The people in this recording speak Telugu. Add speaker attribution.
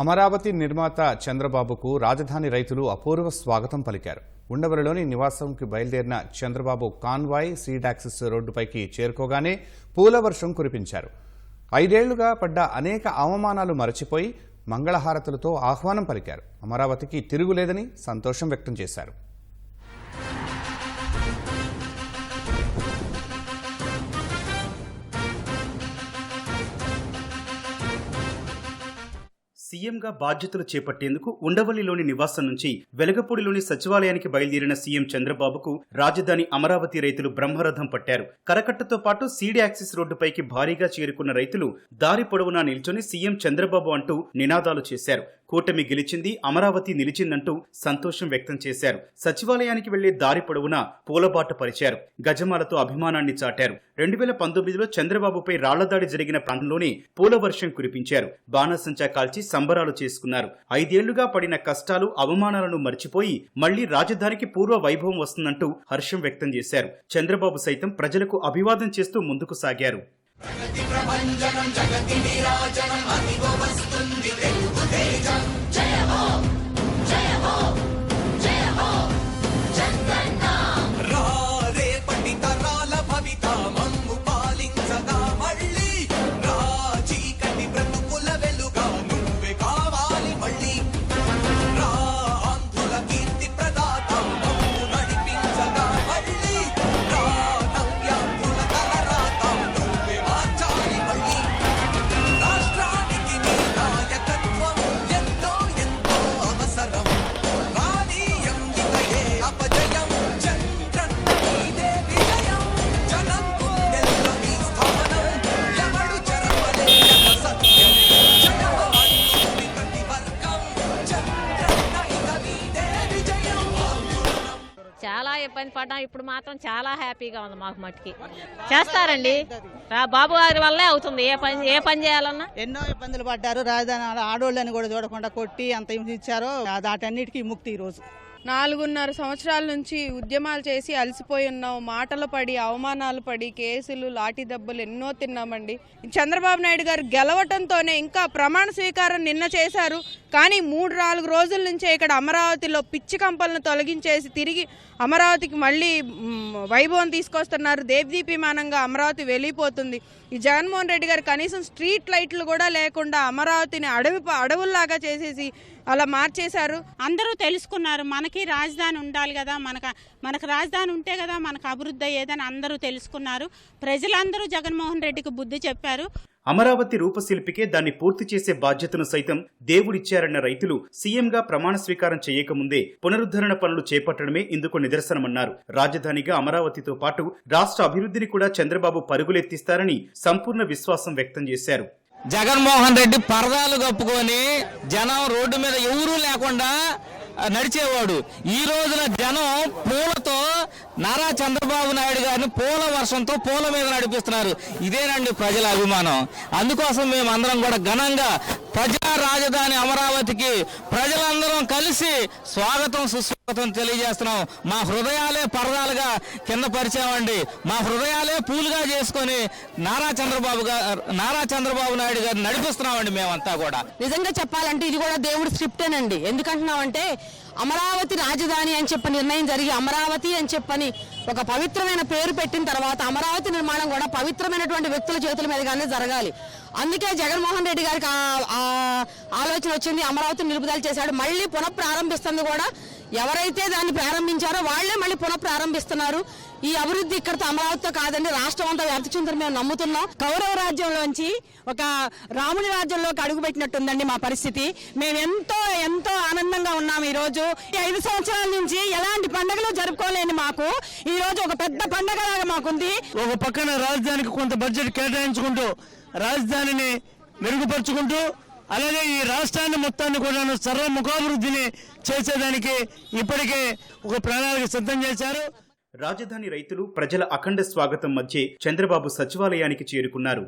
Speaker 1: అమరావతి నిర్మాత చంద్రబాబుకు రాజధాని రైతులు అపూర్వ స్వాగతం పలికారు. ఉండవల్లిలోని నివాసంకి బయలుదేరిన చంద్రబాబు కాన్వాయ్ సీడాక్సిస్ రోడ్డుపైకి చేరుకోగానే పూల వర్షం కురిపించారు. ఐదేళ్ళుగా పడ్డ అనేక అవమానాలు మరచిపోయి మంగళహారతులతో ఆహ్వానం పలికారు. అమరావతికి తిరుగులేదని సంతోషం వ్యక్తం చేశారు.
Speaker 2: సీఎంగా బాధ్యతలు చేపట్టేందుకు ఉండవల్లిలోని నివాసం నుంచి వెలగపూడిలోని సచివాలయానికి బయలుదేరిన సీఎం చంద్రబాబుకు రాజధాని అమరావతి రైతులు బ్రహ్మరథం పట్టారు. కరకట్టతో పాటు సీడీ యాక్సిస్ రోడ్డుపైకి భారీగా చేరుకున్న రైతులు దారి పొడవునా నిల్చొని సీఎం చంద్రబాబు అంటూ నినాదాలు చేశారు. కూటమి గెలిచింది అమరావతి నిలిచిందంటూ సంతోషం వ్యక్తం చేశారు. సచివాలయానికి వెళ్ళే దారి పొడవునా పూలబాట పరిచారు. గజమాలతో అభిమానాన్ని చాటారు. రెండు వేల పంతొమ్మిదిలో చంద్రబాబుపై రాళ్ళదాడి జరిగిన ప్రాంతంలోనే పూలవర్షం కురిపించారు. బాణసంచా కాల్చి సంబరాలు చేసుకున్నారు. ఐదేళ్ళుగా పడిన కష్టాలు అవమానాలను మర్చిపోయి మళ్ళీ రాజధానికి పూర్వ వైభవం వస్తుందంటూ హర్షం వ్యక్తం చేశారు. చంద్రబాబు సైతం ప్రజలకు అభివాదం చేస్తూ ముందుకు సాగారు.
Speaker 3: जगति
Speaker 4: చాలా ఇబ్బంది పడ్డాం. ఇప్పుడు మాత్రం చాలా హ్యాపీగా ఉంది మాకు మట్టుకి. చేస్తారండి? బాబు గారి వల్లే అవుతుంది. ఏ పని ఏ పని చేయాలన్నా?
Speaker 5: ఎన్నో ఇబ్బందులు పడ్డారు. రాజధాని ఆడ- ఆడోళ్ళని కూడా చూడకుండా కొట్టి అంత హింసించారో వాటన్నిటికీ ముక్తి ఈ రోజు.
Speaker 6: నాలుగున్నర సంవత్సరాల నుంచి ఉద్యమాలు చేసి అలసిపోయి ఉన్నాం. మాటలు పడి అవమానాలు పడి కేసులు లాఠీ దెబ్బలు ఎన్నో తిన్నామండి. చంద్రబాబు నాయుడు గారు గెలవటంతోనే ఇంకా ప్రమాణ స్వీకారం నిన్న చేశారు. కానీ మూడు నాలుగు రోజుల నుంచే ఇక్కడ అమరావతిలో పిచ్చి కంపలను తొలగించేసి తిరిగి అమరావతికి మళ్ళీ వైభవం తీసుకొస్తున్నారు. దేవదీపిమానంగా అమరావతి వెళ్ళిపోతుంది. ఈ జగన్మోహన్ రెడ్డి గారు కనీసం స్ట్రీట్ లైట్లు కూడా లేకుండా అమరావతిని అడవి అడవుల్లాగా చేసేసి అలా మార్చేశారు.
Speaker 7: అందరూ తెలుసుకున్నారు మనకి రాజధాని ఉండాలి కదా మనకు మనకు రాజధాని ఉంటే కదా మనకు అభివృద్ధి అయ్యేదని అందరూ తెలుసుకున్నారు. ప్రజలందరూ జగన్మోహన్ రెడ్డికి బుద్ధి చెప్పారు.
Speaker 2: అమరావతి రూపశిల్పికే దాన్ని పూర్తి చేసే బాధ్యతను సైతం దేవుడిచ్చారన్న రైతులు సీఎంగా ప్రమాణ స్వీకారం చేయకముందే పునరుద్ధరణ పనులు చేపట్టడమే ఇందుకు నిదర్శనమన్నారు. రాజధానిగా అమరావతితో పాటు రాష్ట్ర అభివృద్ధిని కూడా చంద్రబాబు పరుగులెత్తిస్తారని సంపూర్ణ విశ్వాసం వ్యక్తం చేశారు.
Speaker 8: జగన్మోహన్ రెడ్డి పరదాలు కప్పుకొని జనం రోడ్డు మీద ఎవరూ లేకుండా నడిచేవాడు. ఈ రోజున జనం పూలతో నారా చంద్రబాబు నాయుడు గారిని పూల వర్షంతో పూల మీద నడిపిస్తున్నారు. ఇదేనండి ప్రజల అభిమానం. అందుకోసం మేము అందరం కూడా ఘనంగా ప్రజా రాజధాని అమరావతికి ప్రజలందరం కలిసి స్వాగతం సుస్వాగతం తెలియజేస్తున్నాం. మా హృదయాలే పరదాలుగా కింద పరిచామండి. మా హృదయాలే పూలుగా చేసుకొని నారా చంద్రబాబు గారు నారా చంద్రబాబు నాయుడు గారిని నడిపిస్తున్నామండి మేమంతా కూడా.
Speaker 9: నిజంగా చెప్పాలంటే ఇది కూడా దేవుడు స్క్రిప్టేనండి. ఎందుకంటున్నామంటే అమరావతి రాజధాని అని చెప్పి నిర్ణయం జరిగి అమరావతి అని చెప్పని ఒక పవిత్రమైన పేరు పెట్టిన తర్వాత అమరావతి నిర్మాణం కూడా పవిత్రమైనటువంటి వ్యక్తుల చేతుల మీదుగానే జరగాలి. అందుకే జగన్మోహన్ రెడ్డి గారికి ఆలోచన వచ్చింది అమరావతి నిలుపుదల చేశాడు. మళ్ళీ పునః ప్రారంభిస్తుంది కూడా ఎవరైతే దాన్ని ప్రారంభించారో వాళ్ళే మళ్ళీ పునః ప్రారంభిస్తున్నారు ఈ అభివృద్ధి ఇక్కడతో అమరావతితో కాదండి రాష్ట్రం అంతా వ్యాప్తి చెందని మేము నమ్ముతున్నాం. కౌరవ రాజ్యంలోంచి ఒక రాముని రాజ్యంలోకి అడుగుపెట్టినట్టుందండి మా పరిస్థితి. మేము ఎంతో ఎంతో ఆనందంగా ఉన్నాం ఈ రోజు ఈ ఐదు సంవత్సరాల నుంచి ఎలాంటి పండుగలు జరుపుకోలేని మాకు. ఈ రోజు ఒక పెద్ద పండగలాగా మాకుంది.
Speaker 8: ఒక పక్కన రాజధానికి కొంత బడ్జెట్ కేటాయించుకుంటూ రాజధానిని మెరుగుపరుచుకుంటూ అలాగే ఈ రాష్ట్రాన్ని మొత్తాన్ని కూడా సర్వముఖాభివృద్ధిని చేసేదానికి ఇప్పటికే ఒక ప్రణాళిక సిద్ధం చేశారు.
Speaker 2: రాజధాని రైతులు ప్రజల అఖండ స్వాగతం మధ్య చంద్రబాబు సచివాలయానికి చేరుకున్నారు.